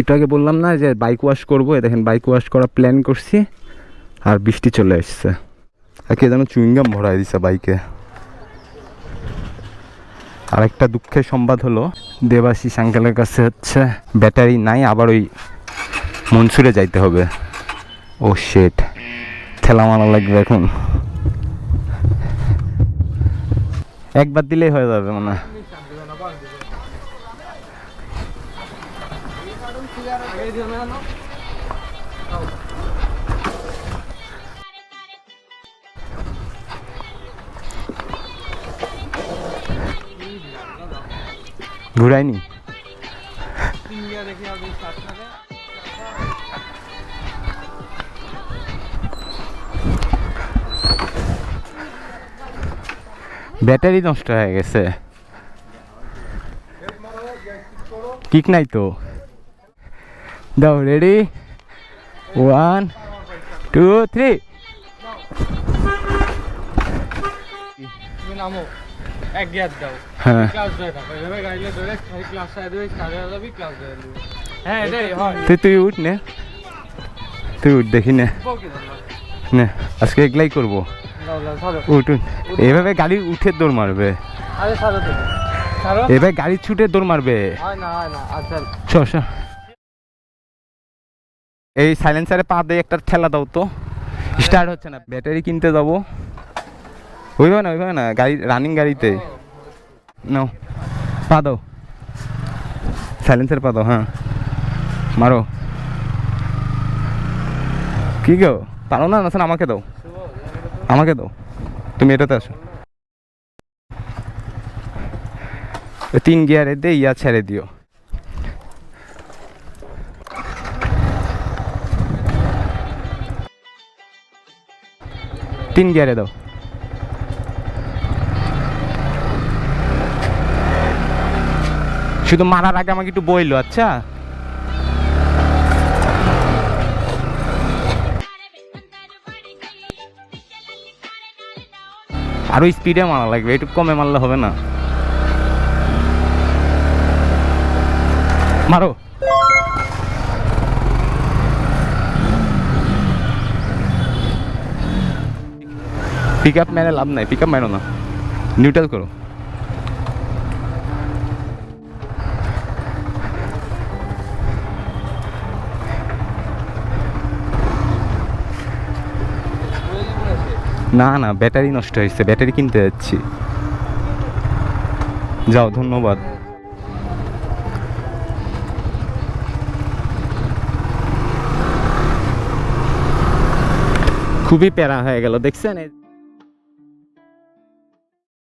একটু আগে বললাম না যে বাইক ওয়াশ করব দেখেন বাইক ওয়াশ করা প্ল্যান করছি, আর বৃষ্টি চলে এসছে আর কে যেন চুইংগাম ভরাই দিছে বাইকে আর একটা দুঃখের সংবাদ হলো দেবাশিস আঙ্কেলের কাছে হচ্ছে ব্যাটারি নাই, আবার ওই মনসুরে যাইতে হবে। ও শেট ঠেলা লাগবে এখন। একবার দিলেই হয়ে যাবে মানে ঘুরাইনি? ব্যাটারি নষ্ট হয়ে গেছে। কিক নাই তো? দাও রেডি ওয়ান টু থ্রি নামো এক গিয়ার দাও হ্যাঁ ক্লাস ধরে থাকো এভাবে গাড়িলে ধরে ক্লাস সাইড দেবে স্টার্ট যাবি ক্লাস ধরে হ্যাঁ। হয় তুই তুই উঠ নে। তুই উঠ দেখি নে। নে আজকে এগুলাই করব। উঠ উঠ। এভাবে গাড়ি উঠে দৌড় মারবে। এভাবে গাড়ি ছুটে দৌড় মারবে। হয় না হয় না আচ্ছা এই সাইলেন্সারে পা দিয়ে একটা ঠেলা দাও তো। স্টার্ট হচ্ছে না। ব্যাটারি কিনতে যাব। ওইভাবে না ওইভাবে না। গাড়ি রানিং গাড়িতে। নাও, পা দাও। সাইলেন্সার পা দাও হ্যাঁ। মারো। কি গো? পারো না না, আমাকে দাও। আমাকে দাও। তুমি এটাতে আসো। তিন গিয়ারে দিয়ে ইয়া ছেড়ে দিও। তিন গিয়ারে দাও। শুধু মারার আগে আমাকে একটু বইলো আচ্ছা? আরও স্পিডে মারা লাগবে, একটু কমে মারলে হবে না। মারো। পিক আপ মেরে লাভ নাই পিক আপ মেরো না। নিউট্রাল করো। না না, ব্যাটারি নষ্ট হয়েছে, ব্যাটারি কিনতে যাচ্ছি। যাও, ধন্যবাদ। খুবই প্যারা হয়ে গেল, দেখছেন?